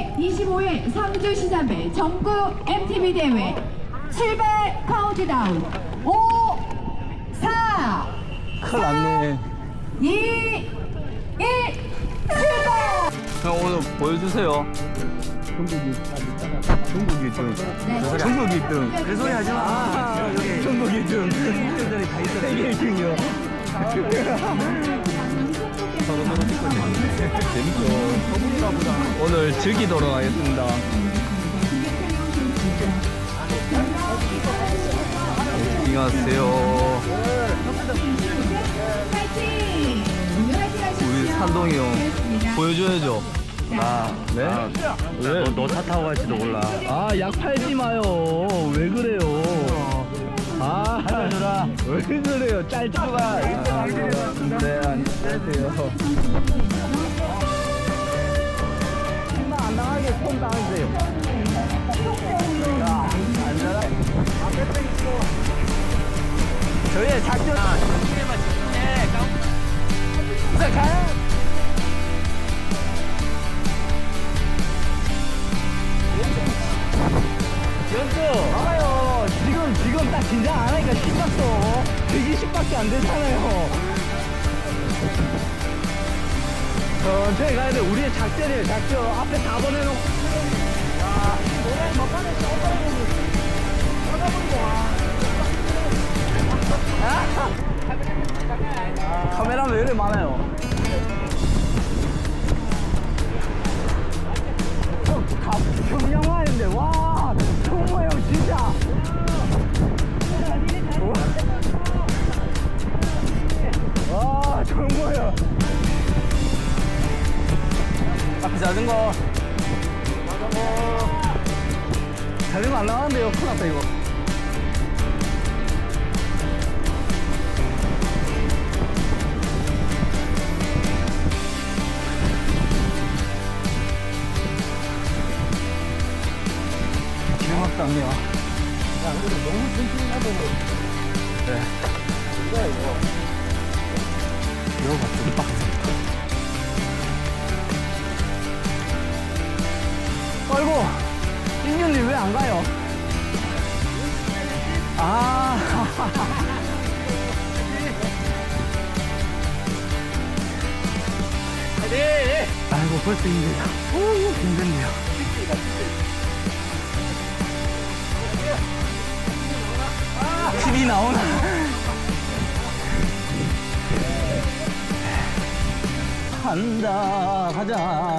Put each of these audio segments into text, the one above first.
제25회 상주 시사회 전국 MTV 대회 출발 카운트다운 5, 4, 큰일 났네. 2, 1 출발! 형 오늘 보여주세요. 중국이 1등. 네. 중국이 1등. 그 소리 하지 마. 중국이 1등. 세계 1등이요. 재밌죠. 오늘 즐기도록 하겠습니다. 안녕하세요. 우리 산동이 형. 보여줘야죠. 아, 네? 왜? 너차 타고 갈지도 몰라. 아, 약 팔지 마요. 왜 그래요? 아, 알려주라. 왜 그래요? 짤짤가. 네, 안녕하세요. 천천히 가야 돼. 우리의 작전이에요 작전. 앞에 4번 해놓고. 자 노래 막판에 쏘아버리고 카메라 왜 이렇게 많아요? 형, 가, 경영화인데, 와, 자전거. 자전거. 자전거 안 나가는데요. 큰일 났다, 이거. 기름막당이야. 야, 근데 너무 천천히 하면은. 네. 뭐야, 이거. 이거 봐, 안 가요? 아. 아이고, 벌써 힘들다. 오, 힘든데요. TV 나오나? 간다 가자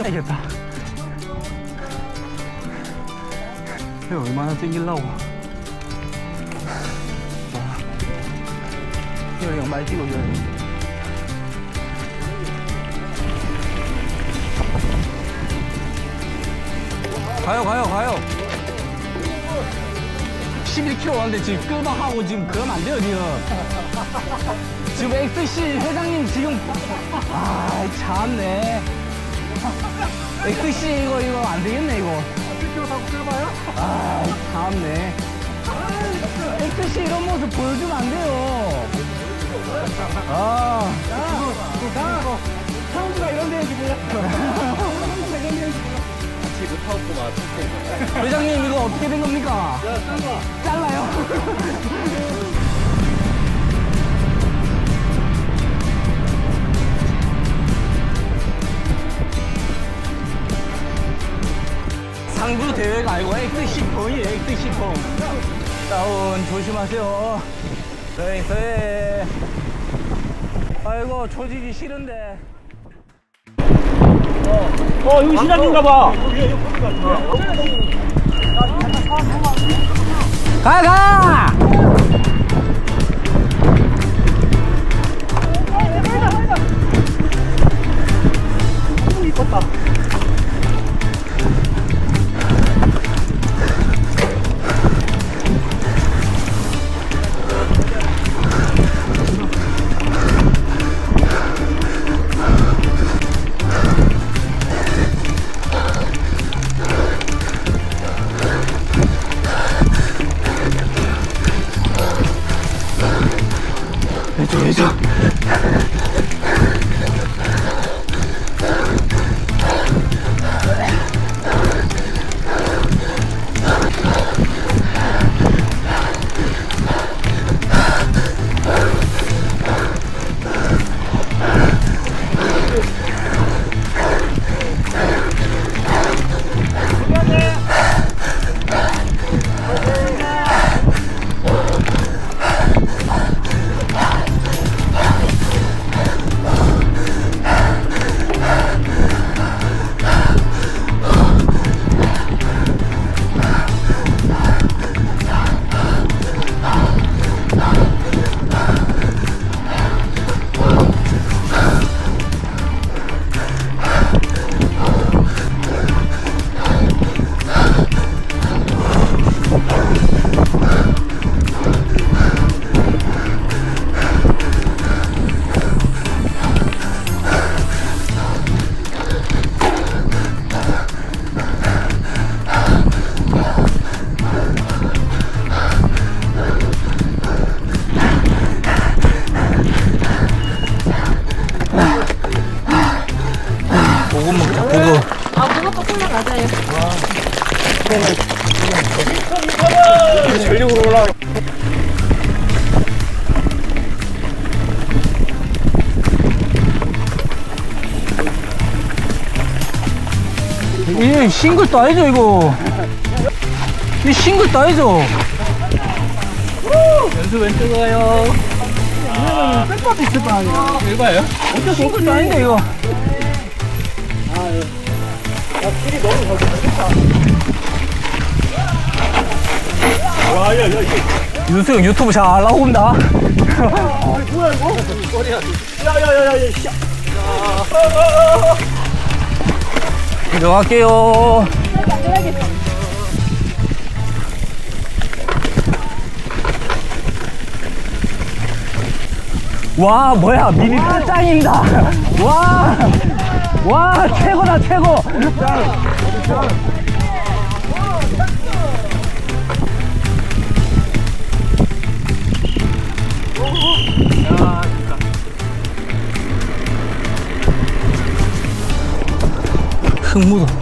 가야겠다. 이거 얼마나 땡길라고. 자, 이거 그냥 말 찍어줘야 돼. 가요 가요 가요. 11km 왔는데 지금 끄박하고 지금 그러면 안 돼요 지금. 지금 XC 회장님 지금 아 참네 XC 이거 이거 안 되겠네 이거 11km 타고 끌어봐요? 아 참네 XC 이런 모습 보여주면 안 돼요 아 자, 형주가 이런 데 해주고요 형주가 이런 데 해주고요 회장님 이거 어떻게 된 겁니까? 잘라요. 당구 대회가 아니고 엑스시폼이에요 엑스시폼 다운 조심하세요 레이서에 아이고 조지기 싫은데 어, 어 여기 시작인가봐 가가 이뻤다 싱글도 아니죠, 이거. 이 싱글도 아니죠. 연수 왼쪽 가요. 백밥이 있을 거 아니야. 이거예요? 어째 싱글도 아닌데, 이거. 와, 야, 야, 야. 윤수 형 유튜브 잘 나온다. 야, 야, 야, 야, 야. 씨. 들어갈게요. 와, 뭐야, 미니 짱입니다. 와, 와, 최고다, 최고. 更木了。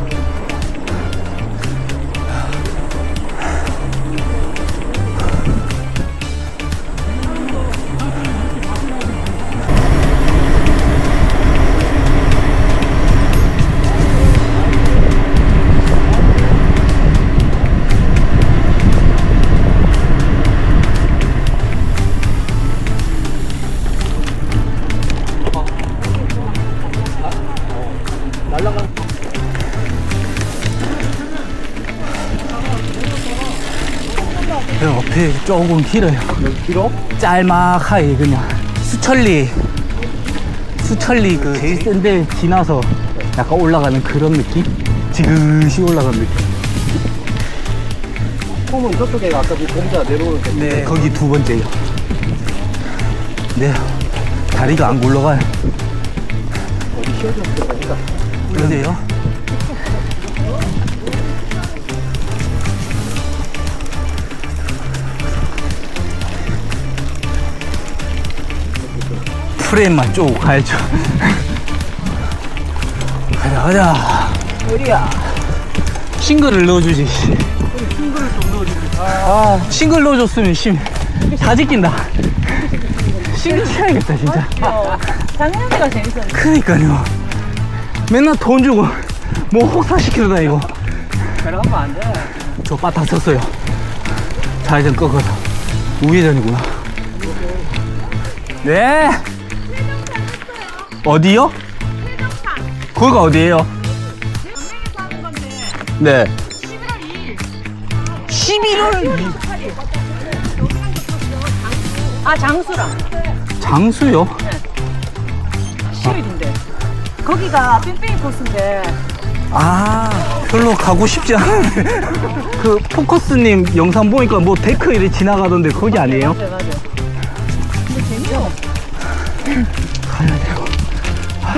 어. 옆에 조금 길어요. 길어? 짤막하게 그냥 수천리 수천리 그 제일 센데 지나서 약간 올라가는 그런 느낌? 지그시 올라가는 느낌. 홈은 저쪽에 아까 그 공자 내려올 때. 네, 거기 두 번째요. 네, 다리가 안 굴러가요. 어디 되니까. 그러세요? 프레임만 쭉 가야죠. 가자, 가자. 우리야. 싱글을 넣어주지. 싱글을 좀 넣어주지. 아, 싱글 넣어줬으면 심, 다 지킨다. 싱글 쳐야겠다, 진짜. 작년에가 재밌었는데. 그니까요. 맨날 돈 주고 뭐 혹사시키러 다니고. 내려가면 안 돼. 저 바닥 섰어요. 좌회전 꺾어서. 우회전이구나. 네. 어디요? 거기가 어디예요? 네. 11월 2일. 아, 장수랑. 장수요? 10일인데. 거기가 뺑뺑이 코스인데. 아, 별로 가고 싶지 않은데. 그 포커스님 영상 보니까 뭐 데크 이렇게 지나가던데 거기 아니에요? 맞아, 맞아.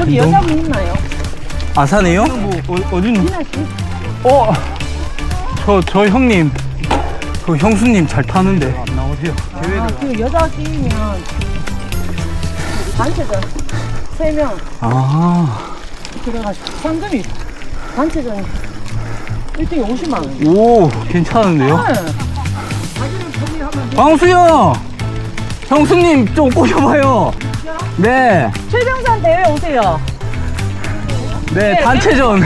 거기 여자분 있나요? 아산이요? 뭐, 어, 어디 있는? 희나 씨? 어, 저, 저 형님, 그 형수님 잘 타는데. 안 나오세요. 아, 그 여자 끼면 단체전 3명 아, 들어가지고 상금이 단체전 1등이 50만 원. 오, 괜찮은데요? 네. 광수요! 형수님 좀 꼬셔봐요. 네, 최병산 대회 오세요. 네, 단체전.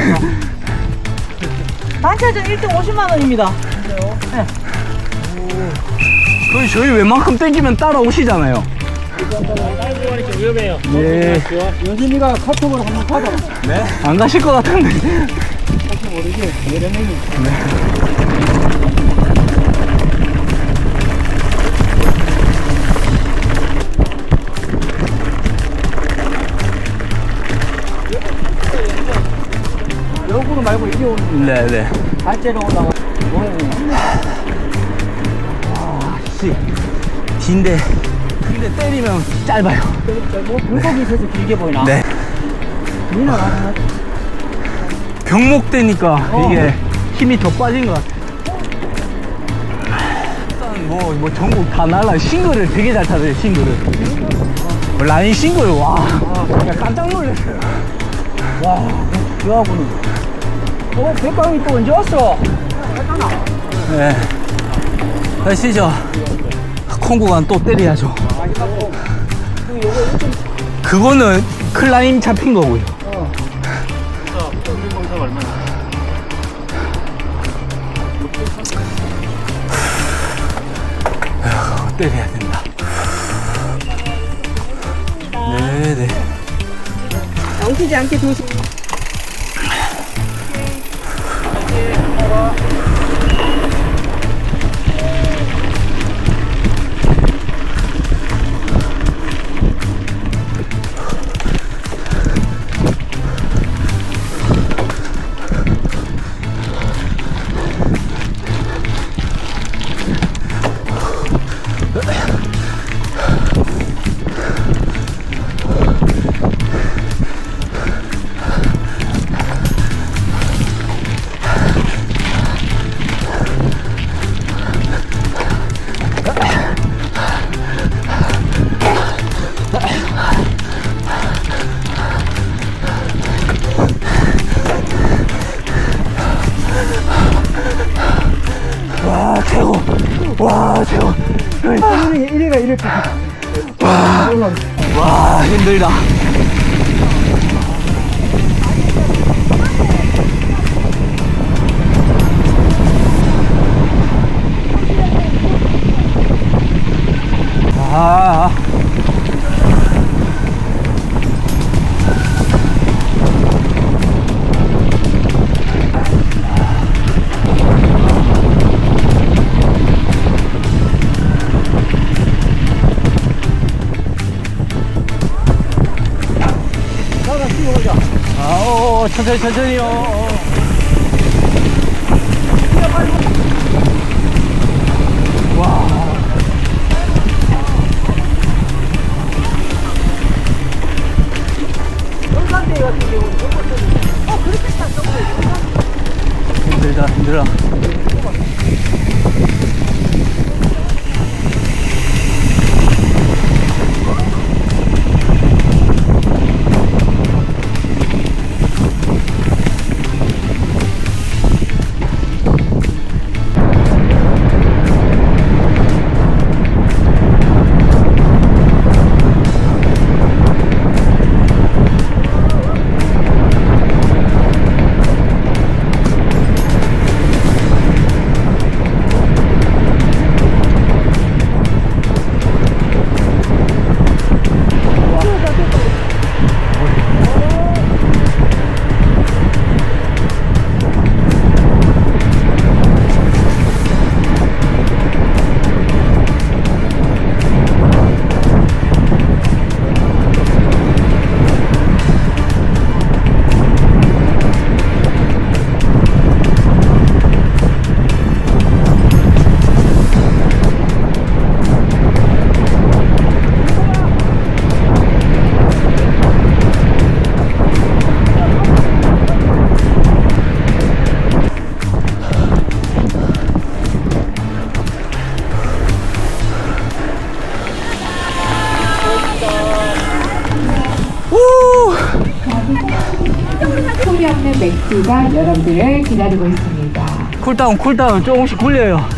단체전 1등 50만 원입니다. 그 저희 웬만큼 땡기면 따라오시잖아요. 위험해요. 예. 연진이가 카톡을 한번 받아. 네? 안 가실 것 같은데. 혹시 모르게 내려내기. 역 말고 이리 오는 네, 네. 발제로 올라가. 씨, 긴데, 근데 때리면 짧아요. 뭐 불법이 있어서 길게 보이나? 네. 미나 병목 되니까 이게 힘이 더 빠진 것 같아. 일단 뭐, 뭐 전국 다 날라 싱글을 되게 잘 타세요, 싱글을. 라인 싱글, 와. 야, 깜짝 놀랐어요. 와, 저하고는. 어, 백광이 또 언제 왔어? 네. 가시죠. 콩구간 또 때려야죠. 그거는 클라임 잡힌 거고요. 그거 때려야 된다. 네네. 엉키지 않게 조심. 와, 힘 천천히, 천천히요. 힘들다, 힘들어. 여러분들을 기다리고 있습니다. 쿨다운, 쿨다운. 조금씩 굴려요.